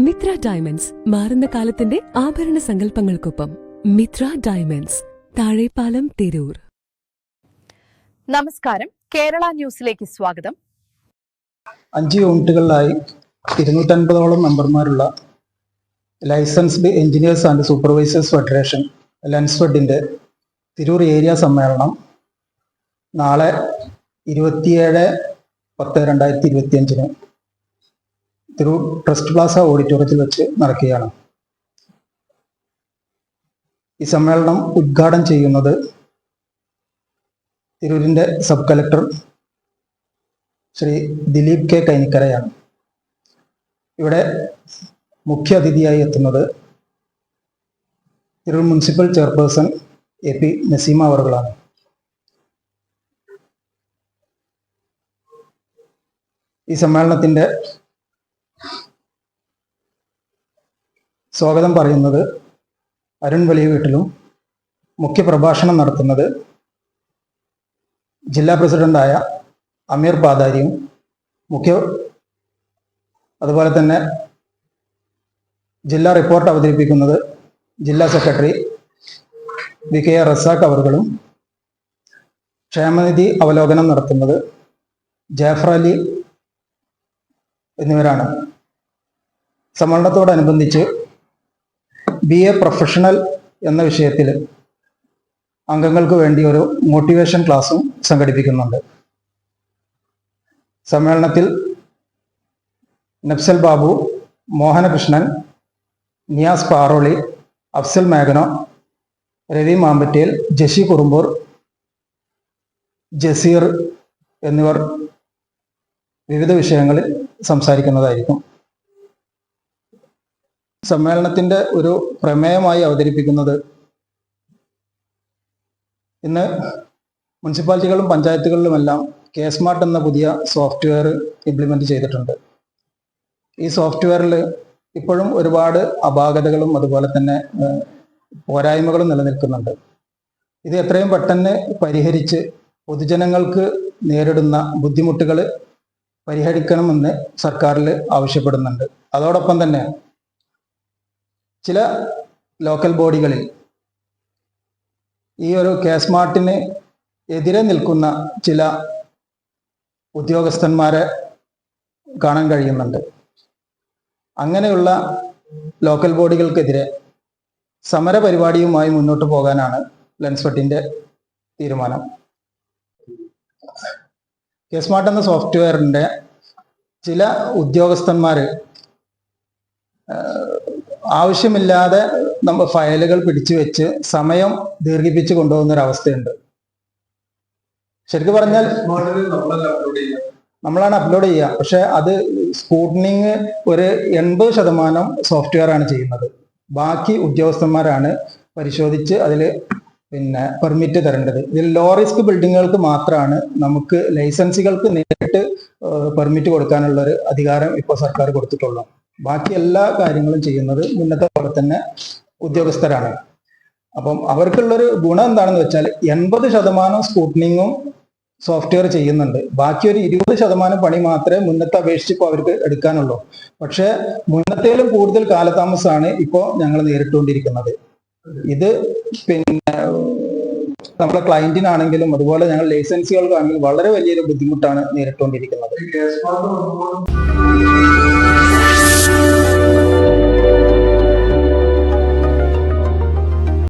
Mitra diamonds മാറുന്ന കാലത്തിന്റെ ആഭരണ സങ്കല്പങ്ങൾക്കൊപ്പം മിത്ര ഡയമണ്ട്സ് താഴെപ്പാലം തിരൂർ. നമസ്കാരം. കേരള ന്യൂസിലേക്ക് സ്വാഗതം. അഞ്ച് യൂണിറ്റുകളിലായി ഇരുന്നൂറ്റൻപതോളം മെമ്പർമാരുള്ള licensed engineers and supervisors federation ലൻസ്ഫെഡിന്റെ Tirur area സമ്മേളനം നാളെ ഇരുപത്തിയേഴ് പത്ത് രണ്ടായിരത്തി ഇരുപത്തിയഞ്ചിന് തിരൂർ ട്രസ്റ്റ് പ്ലാസ ഓഡിറ്റോറിയത്തിൽ വെച്ച് നടക്കുകയാണ്. ഈ സമ്മേളനം ഉദ്ഘാടനം ചെയ്യുന്നത് തിരൂരിന്റെ sub collector Shri Dileep K കൈനിക്കരയാണ്. ഇവിടെ മുഖ്യ അതിഥിയായി എത്തുന്നത് Tirur municipal chairperson A P Naseema അവറുകളാണ്. ഈ സമ്മേളനത്തിന്റെ സ്വാഗതം പറയുന്നത് അരുൺ വലിയ വീട്ടിലും മുഖ്യ പ്രഭാഷണം നടത്തുന്നത് ജില്ലാ പ്രസിഡന്റായ അമീർ പാതാരിയും മുഖ്യ അതുപോലെ തന്നെ ജില്ലാ റിപ്പോർട്ട് അവതരിപ്പിക്കുന്നത് ജില്ലാ secretary V K R Razak അവർകളും ക്ഷേമനിധി അവലോകനം നടത്തുന്നത് ജാഫർ അലി എന്നിവരാണ്. സമ്മേളനത്തോടനുബന്ധിച്ച് ബി എ പ്രൊഫഷണൽ എന്ന വിഷയത്തിൽ അംഗങ്ങൾക്ക് വേണ്ടി ഒരു മോട്ടിവേഷൻ ക്ലാസ്സും സംഘടിപ്പിക്കുന്നുണ്ട്. സമ്മേളനത്തിൽ നഫ്സൽ ബാബു മോഹനകൃഷ്ണൻ നിയാസ് പാറോളി അഫ്സൽ മേഘനോ രവി മാമ്പറ്റേൽ ജഷി കുറുമ്പൂർ ജസീർ എന്നിവർ വിവിധ വിഷയങ്ങളിൽ സംസാരിക്കുന്നതായിരിക്കും. സമ്മേളനത്തിന്റെ ഒരു പ്രമേയമായി അവതരിപ്പിക്കുന്നത് ഇന്ന് മുനിസിപ്പാലിറ്റികളും പഞ്ചായത്തുകളിലുമെല്ലാം കെ സ്മാർട്ട് എന്ന പുതിയ സോഫ്റ്റ്വെയർ ഇംപ്ലിമെന്റ് ചെയ്തിട്ടുണ്ട്. ഈ സോഫ്റ്റ്വെയറിൽ ഇപ്പോഴും ഒരുപാട് അപാകതകളും അതുപോലെ തന്നെ പോരായ്മകളും നിലനിൽക്കുന്നുണ്ട്. ഇത് എത്രയും പെട്ടെന്ന് പരിഹരിച്ച് പൊതുജനങ്ങൾക്ക് നേരിടുന്ന ബുദ്ധിമുട്ടുകൾ പരിഹരിക്കണമെന്ന് സർക്കാരിൽ ആവശ്യപ്പെടുന്നുണ്ട്. അതോടൊപ്പം തന്നെ ചില ലോക്കൽ ബോഡികളിൽ ഈ ഒരു കെ സ്മാർട്ടിന് എതിരെ നിൽക്കുന്ന ചില ഉദ്യോഗസ്ഥന്മാരെ കാണാൻ കഴിയുന്നുണ്ട്. അങ്ങനെയുള്ള ലോക്കൽ ബോഡികൾക്കെതിരെ സമര പരിപാടിയുമായി മുന്നോട്ട് പോകാനാണ് ലെൻസ്വട്ടിന്റെ തീരുമാനം. കേസ്മാർട്ട് എന്ന സോഫ്റ്റ്വെയറിന്റെ ചില ഉദ്യോഗസ്ഥന്മാര് ആഹ്, ആവശ്യമില്ലാതെ നമ്മൾ ഫയലുകൾ പിടിച്ചു വെച്ച് സമയം ദീർഘിപ്പിച്ച് കൊണ്ടുപോകുന്ന ഒരു അവസ്ഥയുണ്ട്. ശരിക്കും പറഞ്ഞാൽ നമ്മളാണ് അപ്ലോഡ് ചെയ്യുക. പക്ഷെ അത് സ്കൂട്ടനിങ് ഒരു എൺപത് ശതമാനം സോഫ്റ്റ്വെയർ ആണ് ചെയ്യുന്നത്. ബാക്കി ഉദ്യോഗസ്ഥന്മാരാണ് പരിശോധിച്ച് അതിൽ പിന്നെ പെർമിറ്റ് തരേണ്ടത്. ഇതിൽ ലോ റിസ്ക് ബിൽഡിങ്ങുകൾക്ക് മാത്രമാണ് നമുക്ക് ലൈസൻസുകൾക്ക് നേരിട്ട് പെർമിറ്റ് കൊടുക്കാനുള്ള ഒരു അധികാരം ഇപ്പോൾ സർക്കാർ കൊടുത്തിട്ടുള്ളൂ ബാക്കി എല്ലാ കാര്യങ്ങളും ചെയ്യുന്നത് മുന്നത്തെ പോലെ തന്നെ ഉദ്യോഗസ്ഥരാണ്. അപ്പം അവർക്കുള്ളൊരു ഗുണം എന്താണെന്ന് വെച്ചാൽ എൺപത് ശതമാനം സ്കൂട്ടനിങ്ങും സോഫ്റ്റ്വെയർ ചെയ്യുന്നുണ്ട്. ബാക്കി ഒരു ഇരുപത് ശതമാനം പണി മാത്രമേ മുന്നത്തെ അപേക്ഷിച്ച് ഇപ്പോൾ അവർക്ക് എടുക്കാനുള്ളൂ. പക്ഷെ മുന്നത്തേലും കൂടുതൽ കാലതാമസമാണ് ഇപ്പോൾ ഞങ്ങൾ നേരിട്ടുകൊണ്ടിരിക്കുന്നത്. ഇത് പിന്നെ നമ്മളെ ക്ലയന്റിനാണെങ്കിലും അതുപോലെ ഞങ്ങൾ ലൈസൻസുകൾക്കാണെങ്കിലും വളരെ വലിയൊരു ബുദ്ധിമുട്ടാണ് നേരിട്ടുകൊണ്ടിരിക്കുന്നത്.